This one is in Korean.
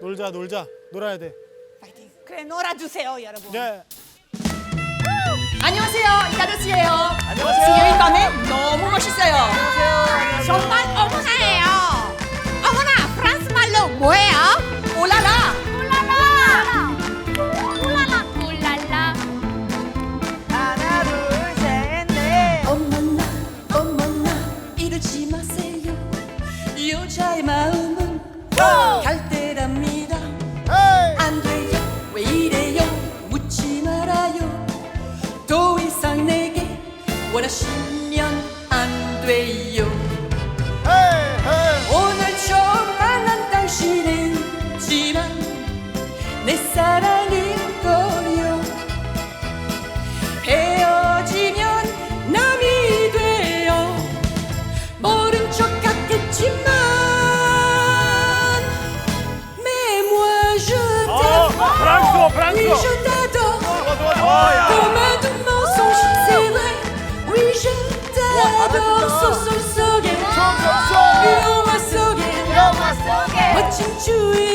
놀자 놀자 놀아야 돼. 파이팅. 그래 놀아주세요 여러분. 네. 안녕하세요 이다르스예요 안녕하세요. 수요일 밤에 너무 멋있어요 정말 어머나예요. 어머나 프랑스 말로 뭐예요? 올라라 울랄라 울랄라 울랄라 하나 둘셋넷 어머나 어머나 이러지 마세요 여자의 마음 원하시면 안 돼요. 오늘 처음 만난 당신은 지만 내 사랑인 t'adore 소설 속에 영화 속에 영화 속에 멋진 주인공